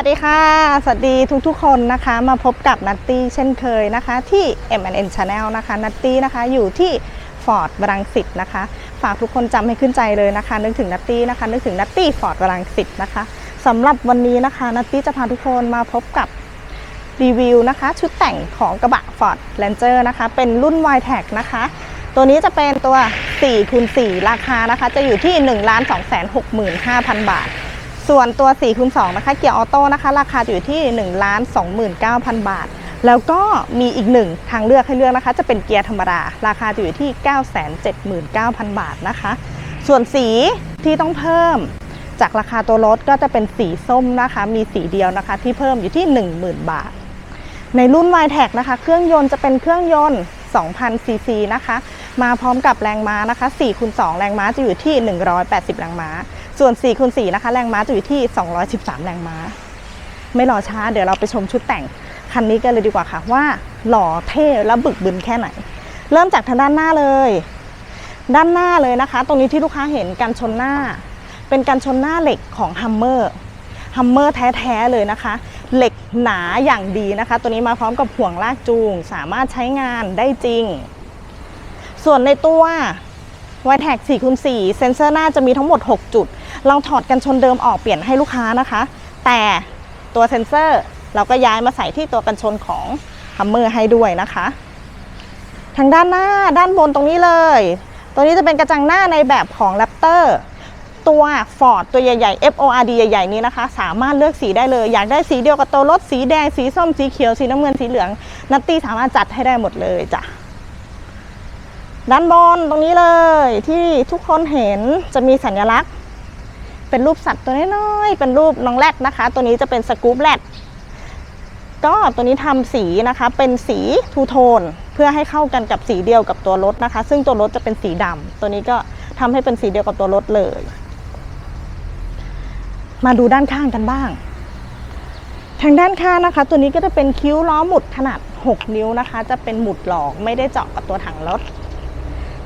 วัสดีค่ะ สวัสดีทุกๆคนนะคะ มาพบกับนัตตี้เช่นเคยนะคะ ที่ M&N Channel นะคะ นัตตี้นะคะอยู่ที่ฟอร์ดบรังสิตนะคะ ฝากทุกคนจำให้ขึ้นใจเลยนะคะ นึกถึงนัตตี้นะคะ นึกถึงนัตตี้ฟอร์ดบรังสิตนะคะสำหรับวันนี้นะคะ นัตตี้จะพาทุกคนมาพบกับรีวิวนะคะ ชุดแต่งของกระบะ Ford Ranger นะคะ เป็นรุ่น y t e c นะคะ ตัวนี้จะเป็นตัว4คูณ4ราคานะคะ จะอยู่ที่ 1 2 6 5 0 0 0 บาท ส่วนตัว4คูณ2นะคะเกียร์ออโต้นะคะราคาอยู่ที่1 29,000 บาท แล้วก็มีอีกหนึ่งทางเลือกให้เลือกนะคะ จะเป็นเกียร์ธรรมดา ราคาอยู่ที่ 979,000 บาทนะคะ ส่วนสีที่ต้องเพิ่มจากราคาตัวรถก็จะเป็นสีส้มนะคะ มีสีเดียวนะคะ ที่เพิ่มอยู่ที่ 10,000 บาท ในรุ่น y t e c นะคะ เครื่องยนต์จะเป็นเครื่องยนต์2,000ซีซีนะคะ มาพร้อมกับแรงม้านะคะ4คูณ2แรงม้าจะอยู่ที่ 180 แรงม้า ส่วน4คูณ4นะคะแรงม้าจะอยู่ที่ 213 แรงม้า ไม่รอช้าเดี๋ยวเราไปชมชุดแต่งคันนี้กันเลยดีกว่าค่ะว่าหล่อเท่และบึกบึนแค่ไหน เริ่มจากทางด้านหน้าเลย ด้านหน้าเลยนะคะ ตรงนี้ที่ลูกค้าเห็นกันชนหน้า เป็นกันชนหน้าเหล็กของฮัมเมอร์ฮัมเมอร์แท้ๆเลยนะคะ เหล็กหนาอย่างดีนะคะ ตัวนี้มาพร้อมกับห่วงลากจูง สามารถใช้งานได้จริง ส่วนในตัวว i t e c 4คูณ4เซนเซอร์หน้าจะมีทั้งหมด 6 จุด เราถอดกันชนเดิมออกเปลี่ยนให้ลูกค้านะคะ แต่ตัวเซนเซอร์เราก็ย้ายมาใส่ที่ตัวกันชนของฮัมเมอร์ให้ด้วยนะคะ ทางด้านหน้าด้านบนตรงนี้เลย ตัวนี้จะเป็นกระจังหน้าในแบบของ Raptor ตัว Ford ตัวใหญ่ๆ FORD ใหญ่ๆ นี้นะคะ สามารถเลือกสีได้เลย อยากได้สีเดียวกับตัวรถสีแดง สีส้ม สีเขียว สีน้ำเงิน สีเหลือง นัตตี้สามารถจัดให้ได้หมดเลยจ้ะ ด้านบนตรงนี้เลยที่ทุกคนเห็นจะมีสัญลักษณ์ เป็นรูปสัตว์ตัวน้อยๆเป็นรูปน้องแรดนะคะ ตัวนี้จะเป็นสกู๊ปแรดก็ตัวนี้ทำสีนะคะเป็นสีทูโทนเพื่อให้เข้ากันกับสีเดียวกับตัวรถนะคะ ซึ่งตัวรถจะเป็นสีดำตัวนี้ก็ทำให้เป็นสีเดียวกับตัวรถเลย มาดูด้านข้างกันบ้าง ทางด้านข้างนะคะ ตัวนี้ก็จะเป็นคิ้วล้อหมุดขนาด 6 นิ้วนะคะ จะเป็นหมุดหลอกไม่ได้เจาะกับตัวถังรถ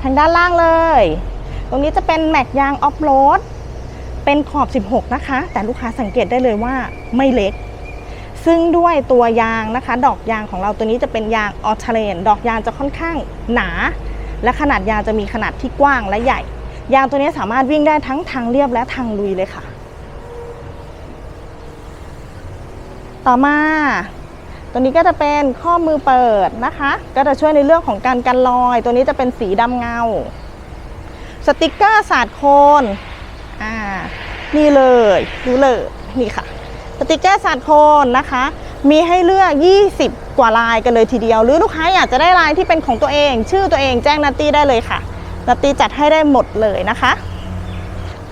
ทางด้านล่างเลย ตรงนี้จะเป็นแม็กยางออฟโรด เป็นขอบ 16 นะคะ แต่ลูกค้าสังเกตได้เลยว่าไม่เล็ก ซึ่งด้วยตัวยางนะคะ ดอกยางของเราตัวนี้จะเป็นยางออเทเรนดอกยางจะค่อนข้างหนา และขนาดยางจะมีขนาดที่กว้างและใหญ่ ยางตัวนี้สามารถวิ่งได้ทั้งทางเรียบและทางลุยเลยค่ะ ต่อมาตัวนี้ก็จะเป็นข้อมือเปิดนะคะ ก็จะช่วยในเรื่องของการกันรอย ตัวนี้จะเป็นสีดำเงา สติกเกอร์สาดโคนอ่า นี่เลยดูเลยนี่ค่ะสติกเกอร์สาดโคนนะคะ มีให้เลือก 20 กว่าลายกันเลยทีเดียว หรือลูกค้าอยากจะได้ลายที่เป็นของตัวเอง ชื่อตัวเองแจ้งนัตตี้ได้เลยค่ะนัตตี้จัดให้ได้หมดเลยนะคะ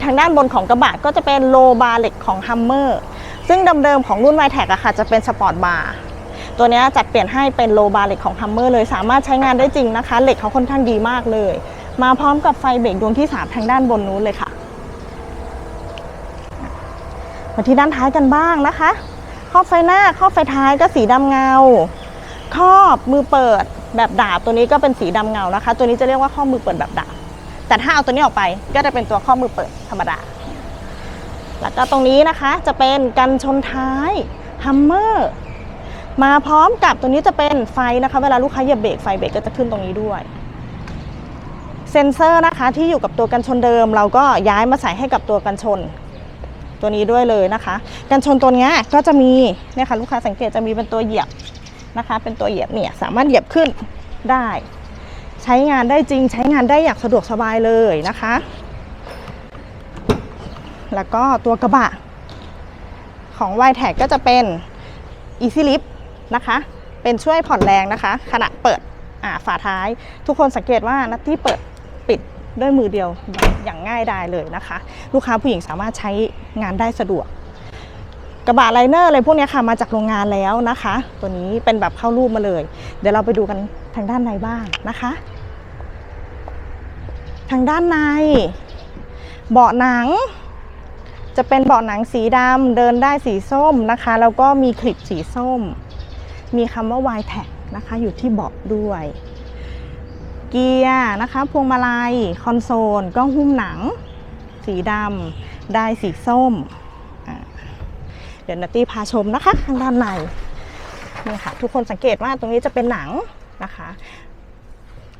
ทางด้านบนของกระบะก็จะเป็นโลบาร์เหล็กของฮัมเมอร์ซึ่งเดิมๆของรุ่น y t e c อะค่ะจะเป็นสปอร์ตบาร์ตัวนี้จัดเปลี่ยนให้เป็นโลบาร์เหล็กของฮัมเมอร์เลยสามารถใช้งานได้จริงนะคะ เหล็กเขาค่อนข้างดีมากเลย มาพร้อมกับไฟเบรกดวงที่ 3 ทางด้านบนนู้นเลยค่ะ มาที่ด้านท้ายกันบ้างนะคะ ครอบไฟหน้าครอบไฟท้ายก็สีดำเงา ครอบมือเปิดแบบดาบตัวนี้ก็เป็นสีดำเงานะคะ ตัวนี้จะเรียกว่าครอมือเปิดแบบดาบแต่ถ้าเอาตัวนี้ออกไปก็จะเป็นตัวครอมือเปิดธรรมดา แล้วก็ตรงนี้นะคะจะเป็นกันชนท้ายฮัมเมอร์มาพร้อมกับตัวนี้จะเป็นไฟนะคะ เวลาลูกค้าเหยียบเบรกไฟเบรกก็จะขึ้นตรงนี้ด้วยเซ็นเซอร์นะคะที่อยู่กับตัวกันชนเดิม เราก็ย้ายมาใส่ให้กับตัวกันชน ตัวนี้ด้วยเลยนะคะ กันชนตัวนี้ก็จะมีเนี่ยค่ะลูกค้าสังเกตจะมีเป็นตัวเหยียบนะคะ เป็นตัวเหยียบเนี่ยสามารถเหยียบขึ้นได้ ใช้งานได้จริง ใช้งานได้อย่างสะดวกสบายเลยนะคะ แล้วก็ตัวกระบะ ของ y t e c ก็จะเป็น Easy Lift นะคะ เป็นช่วยผ่อนแรงนะคะ ขณะเปิดฝาท้าย ทุกคนสังเกตว่านัตตี้เปิดปิด ด้วยมือเดียวอย่างง่ายดายเลยนะคะ ลูกค้าผู้หญิงสามารถใช้งานได้สะดวก กระบะไลเนอร์อะไรพวกนี้ค่ะมาจากโรงงานแล้วนะคะ ตัวนี้เป็นแบบเข้ารูปมาเลย เดี๋ยวเราไปดูกันทางด้านในบ้างนะคะ ทางด้านใน เบาะหนัง จะเป็นเบาะหนังสีดำเดินได้สีส้มนะคะแล้วก็มีคลิปสีส้ม มีคำว่า y t a g นะคะอยู่ที่เบาะด้วย เกียร์นะคะ พวงมาลัย คอนโซลกล้องหุ้มหนัง สีดำได้สีส้ม เดี๋ยวนัตตี้พาชมนะคะข้างด้านในนี่ค่ะ ทุกคนสังเกตว่าตรงนี้จะเป็นหนังนะคะ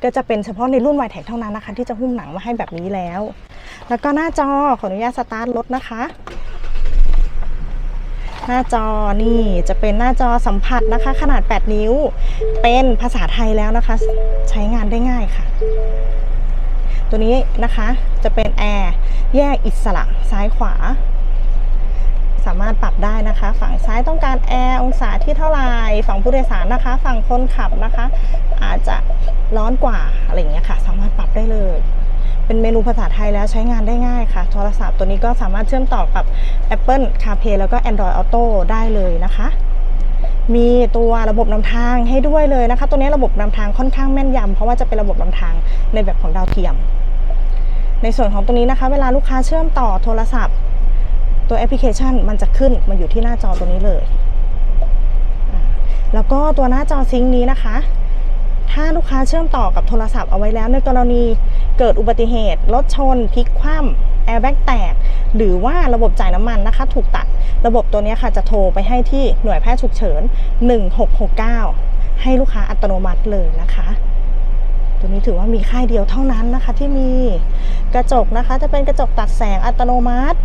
ก็จะเป็นเฉพาะในรุ่น y t e c เท่านั้นนะคะ ที่จะหุ้มหนังมาให้แบบนี้แล้ว แล้วก็หน้าจอขออนุญาตสตาร์ทรถนะคะ หน้าจอนี่จะเป็นหน้าจอสัมผัสนะคะ ขนาด 8 นิ้ว เป็นภาษาไทยแล้วนะคะ ใช้งานได้ง่ายค่ะ ตัวนี้นะคะจะเป็นแอร์แยกอิสระซ้ายขวา สามารถปรับได้นะคะ ฝั่งซ้ายต้องการแอร์องศาที่เท่าไหร่ฝั่งผู้โดยสารนะคะ ฝั่งคนขับนะคะ อาจจะร้อนกว่าอะไรอย่างเงี้ยค่ะ สามารถปรับได้เลย เป็นเมนูภาษาไทยแล้วใช้งานได้ง่ายค่ะ โทรศัพท์ตัวนี้ก็สามารถเชื่อมต่อกับ Apple CarPlay แล้วก็ Android Auto ได้เลยนะคะ มีตัวระบบนำทางให้ด้วยเลยนะคะ ตัวนี้ระบบนำทางค่อนข้างแม่นยำเพราะว่าจะเป็นระบบนำทางในแบบของดาวเทียม ในส่วนของตัวนี้นะคะ เวลาลูกค้าเชื่อมต่อโทรศัพท์ ตัวแอปพลิเคชันมันจะขึ้นมาอยู่ที่หน้าจอตัวนี้เลย แล้วก็ตัวหน้าจอซิงค์นี้นะคะถ้าลูกค้าเชื่อมต่อกับโทรศัพท์เอาไว้แล้วในกรณี เกิดอุบัติเหตุ รถชนพลิกคว่ำแอร์แบ็กแตก หรือว่าระบบจ่ายน้ำมันนะคะ ถูกตัด ระบบตัวนี้ค่ะจะโทรไปให้ที่หน่วยแพทย์ฉุกเฉิน 1669 ให้ลูกค้าอัตโนมัติเลยนะคะ ตัวนี้ถือว่ามีค่ายเดียวเท่านั้นนะคะที่มีกระจกนะคะ จะเป็นกระจกตัดแสงอัตโนมัติ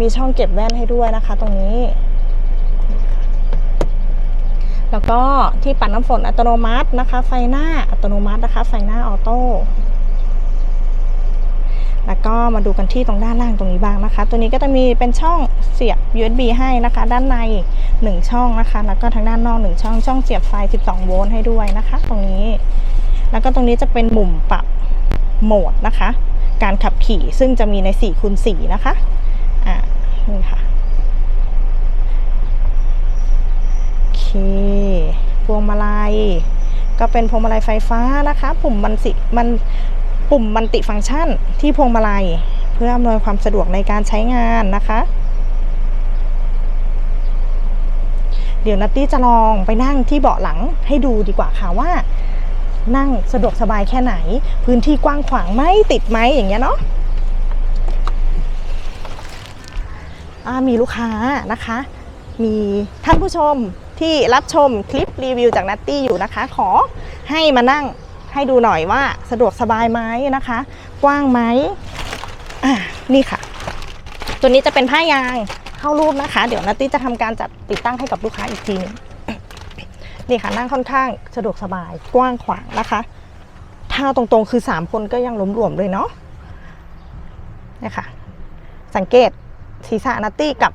มีช่องเก็บแว่นให้ด้วยนะคะ ตรงนี้ แล้วก็ที่ปัดน้ำฝนอัตโนมัตินะคะ ไฟหน้าอัตโนมัตินะคะ ไฟหน้าออโต้แล้วก็มาดูกันที่ตรงด้านล่างตรงนี้บ้างนะคะ ตัวนี้ก็จะมีเป็นช่องเสียบ USB ให้นะคะ ด้านใน 1 ช่องนะคะ แล้วก็ทางด้านนอก 1 ช่อง ช่องเสียบไฟ 12 โวลต์ให้ด้วยนะคะ ตรงนี้ แล้วก็ตรงนี้จะเป็นมุมปรับโหมดนะคะ การขับขี่ซึ่งจะมีใน4คูณ4นะคะ อ่า นี่ค่ะ โอเค พวงมาลัย ก็เป็นพวงมาลัยไฟฟ้านะคะ ปุ่มมันสิมันปุ่มมันติฟังก์ชันที่พวงมาลัย เพื่ออำนวยความสะดวกในการใช้งานนะคะ เดี๋ยวนัตตี้จะลองไปนั่งที่เบาะหลังให้ดูดีกว่าค่ะว่า นั่งสะดวกสบายแค่ไหน พื้นที่กว้างขวางไหมติดไหมอย่างเงี้ยเนาะมีลูกค้านะคะ มีท่านผู้ชม ที่รับชมคลิปรีวิวจากนัตตี้อยู่นะคะ ขอให้มานั่งให้ดูหน่อยว่าสะดวกสบายไหมนะคะ กว้างไหมอ่านี่ค่ะ ตัวนี้จะเป็นผ้ายางเข้ารูปนะคะ เดี๋ยวนัตตี้จะทำการจัดติดตั้งให้กับลูกค้าอีกทีหนึงนี่ค่ะนั่งค่อนข้างสะดวกสบายกว้างขวางนะคะ ถ้าตรงๆคือ 3 คนก็ยังหลวมเลยเนาะนี่ค่ะ สังเกตศีรษะนัตตี้กับ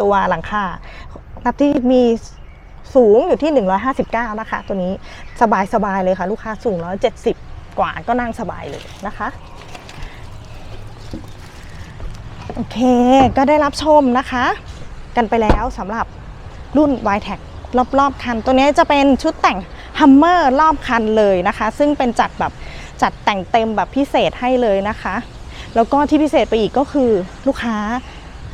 ตัวหลังคานัตตี้มี สูงอยู่ที่ 159 นะคะ ตัวนี้สบายๆเลยค่ะลูกค้าสูง 170 กว่าก็นั่งสบายเลยนะคะโอเค ก็ได้รับชมนะคะ กันไปแล้วสำหรับรุ่น y t e c รอบๆคัน ตัวนี้จะเป็นชุดแต่ง Hummer รอบคันเลยนะคะ ซึ่งเป็นจัดแบบจัดแต่งเต็มแบบพิเศษให้เลยนะคะ แล้วก็ที่พิเศษไปอีกก็คือลูกค้า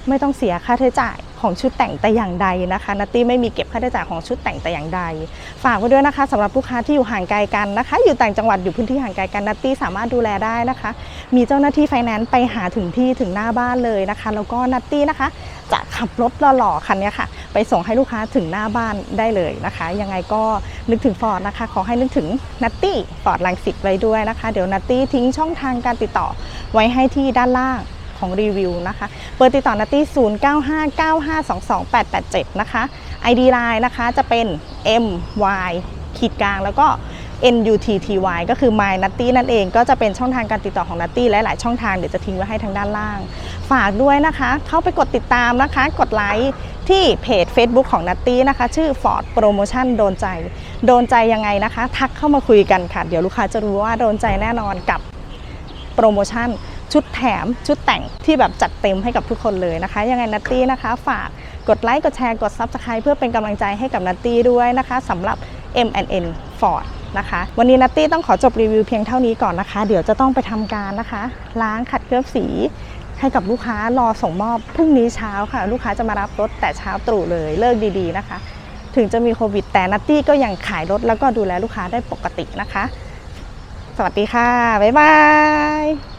ไม่ต้องเสียค่าใช้จ่าย ของชุดแต่งแต่อย่างใดนะคะนัตตี้ไม่มีเก็บค่าใช้จ่ายของชุดแต่งแต่อย่างใด ฝากไว้ด้วยนะคะสำหรับลูกค้าที่อยู่ห่างไกลกันนะคะ อยู่ต่างจังหวัดอยู่พื้นที่ห่างไกลกันนัตตี้สามารถดูแลได้นะคะ มีเจ้าหน้าที่ไฟแนนซ์ไปหาถึงที่ถึงหน้าบ้านเลยนะคะ แล้วก็นัตตี้นะคะ จะขับรถหล่อๆคันนี้ค่ะ ไปส่งให้ลูกค้าถึงหน้าบ้านได้เลยนะคะ ยังไงก็นึกถึงฟอร์ดนะคะขอให้นึกถึงนัตตี้ฟอร์ดลังสิตไว้ด้วยนะคะ เดี๋ยวนัตตี้ทิ้งช่องทางการติดต่อไว้ให้ที่ด้านล่าง ของรีวิวนะคะเบอร์ติดต่อนัตตี้0959522887 นะคะ ID Line นะคะจะเป็น MY ขีดกลางแล้วก็ NUTTY ก็คือ My Nutty นั่นเอง ก็จะเป็นช่องทางการติดต่อของ Nutty และหลายช่องทางเดี๋ยวจะทิ้งไว้ให้ทางด้านล่าง ฝากด้วยนะคะ เข้าไปกดติดตามนะคะ กดไลค์ที่เพจ Facebook ของ Nutty นะคะ ชื่อ Ford Promotion โดนใจ โดนใจยังไงนะคะ ทักเข้ามาคุยกันค่ะ เดี๋ยวลูกค้าจะรู้ว่าโดนใจแน่นอนกับโปรโมชั่น ชุดแถมชุดแต่งที่แบบจัดเต็มให้กับทุกคนเลยนะคะ ยังไงนัตตี้นะคะ ฝากกดไลค์กดแชร์กด Subscribe เพื่อเป็นกำลังใจให้กับนัตตี้ด้วยนะคะสำหรับ M&N Ford นะคะ วันนี้นัตตี้ต้องขอจบรีวิวเพียงเท่านี้ก่อนนะคะ เดี๋ยวจะต้องไปทำการนะคะ ล้างขัดเคลือบสีให้กับลูกค้ารอส่งมอบพรุ่งนี้เช้าค่ะ ลูกค้าจะมารับรถแต่เช้าตรู่เลยเลิกดีๆนะคะ ถึงจะมีโควิดแต่นัตตี้ก็ยังขายรถแล้วก็ดูแลลูกค้าได้ปกตินะคะ สวัสดีค่ะ บ๊ายบาย